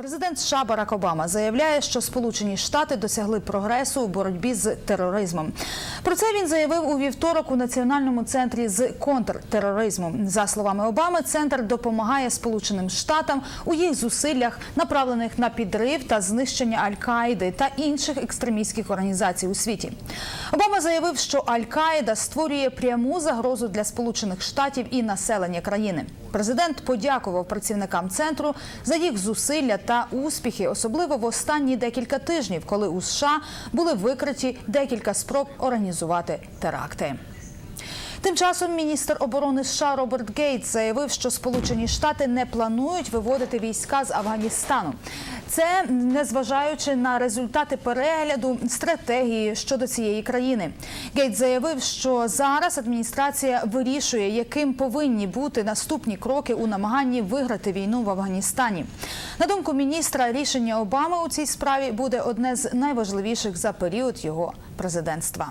Президент США Барак Обама заявляє, що Сполучені Штати досягли прогресу у боротьбі з тероризмом. Про це він заявив у вівторок у національному центрі з контртероризму. За словами Обами, центр допомагає Сполученим Штатам у їх зусиллях, направлених на підрив та знищення Аль-Каїди та інших екстремістських організацій у світі. Обама заявив, що Аль-Каїда створює пряму загрозу для Сполучених Штатів і населення країни. Президент подякував працівникам центру за їх зусилля та успіхи, особливо в останні декілька тижнів, коли у США були викриті декілька спроб організувати теракти. Тим часом міністр оборони США Роберт Гейтс заявив, що Сполучені Штати не планують виводити війська з Афганістану. Це незважаючи на результати перегляду стратегії щодо цієї країни. Гейтс заявив, що зараз адміністрація вирішує, яким повинні бути наступні кроки у намаганні виграти війну в Афганістані. На думку міністра, рішення Обами у цій справі буде одне з найважливіших за період його президентства.